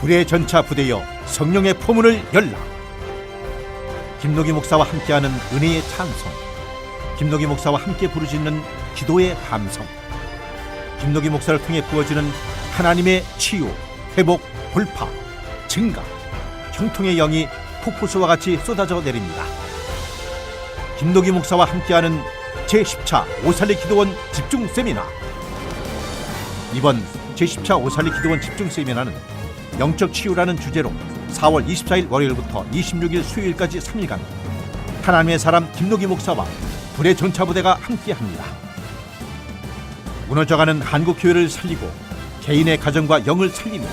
불의 전차 부대여 성령의 포문을 열라. 김노기 목사와 함께하는 은혜의 찬송. 김노기 목사와 함께 부르짖는 기도의 감성. 김노기 목사를 통해 부어지는 하나님의 치유, 회복, 돌파, 증가, 형통의 영이 폭포수와 같이 쏟아져 내립니다. 김노기 목사와 함께하는 제10차 오살리 기도원 집중 세미나. 이번 제10차 오살리 기도원 집중 세미나는 영적 치유라는 주제로 4월 24일 월요일부터 26일 수요일까지 3일간 하나님의 사람 김노기 목사와 불의 전차부대가 함께합니다. 무너져가는 한국 교회를 살리고 개인의 가정과 영을 살리며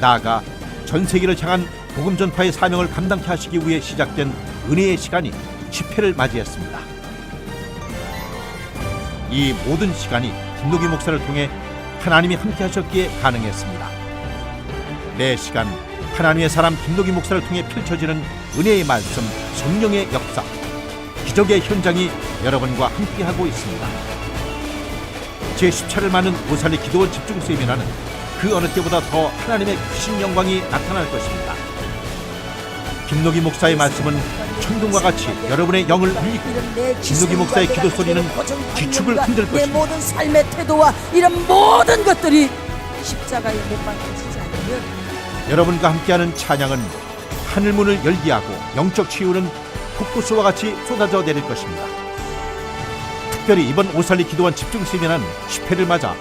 나아가 전 세계를 향한 복음 전파의 사명을 감당케 하시기 위해 시작된 은혜의 시간이 10회를 맞이했습니다. 이 모든 시간이 김노기 목사를 통해 하나님이 함께 하셨기에 가능했습니다. 매 시간 하나님의 사람 김노기 목사를 통해 펼쳐지는 은혜의 말씀, 성령의 역사, 기적의 현장이 여러분과 함께하고 있습니다. 제10차를 맞는 오살리 기도원 집중 세미나는 그 어느 때보다 더 하나님의 크신 영광이 나타날 것입니다. 김노기 목사의 말씀은 천둥과 같이 여러분의 영을 울리고 김노기 목사의 기도 소리는 기축을 흔들 내 것입니다. 모든 삶의 태도와 이런 모든 것들이 십자가에 못 박혀지지 않으면 여러분과 함께하는 찬양은 하늘문을 열게 하고 영적 치유는 폭포수와 같이 쏟아져 내릴 것입니다. 특별히 이번 오살리 기도원 집중 세미나는 10회를 맞아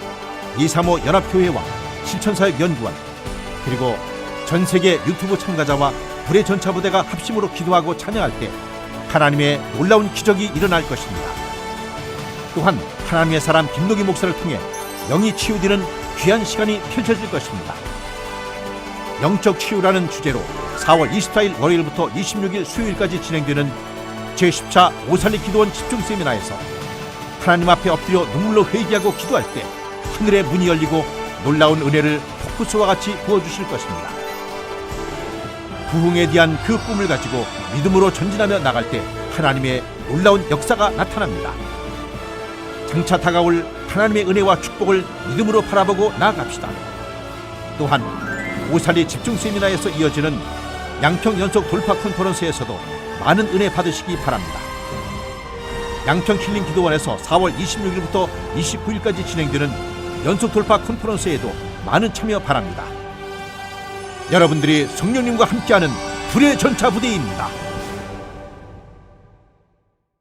235 연합교회와 실천사역 연구원 그리고 전 세계 유튜브 참가자와 불의 전차부대가 합심으로 기도하고 찬양할 때 하나님의 놀라운 기적이 일어날 것입니다. 또한 하나님의 사람 김노기 목사를 통해 영이 치유되는 귀한 시간이 펼쳐질 것입니다. 영적 치유라는 주제로 4월 24일 월요일부터 26일 수요일까지 진행되는 제10차 오살리 기도원 집중 세미나에서 하나님 앞에 엎드려 눈물로 회개하고 기도할 때 하늘의 문이 열리고 놀라운 은혜를 폭포수와 같이 부어주실 것입니다. 부흥에 대한 그 꿈을 가지고 믿음으로 전진하며 나갈 때 하나님의 놀라운 역사가 나타납니다. 장차 다가올 하나님의 은혜와 축복을 믿음으로 바라보고 나아갑시다. 또한 오살리 집중 세미나에서 이어지는 양평 연속 돌파 컨퍼런스에서도 많은 은혜 받으시기 바랍니다. 양평 힐링 기도원에서 4월 26일부터 29일까지 진행되는 연속 돌파 컨퍼런스에도 많은 참여 바랍니다. 여러분들이 성령님과 함께하는 불의 전차 부대입니다.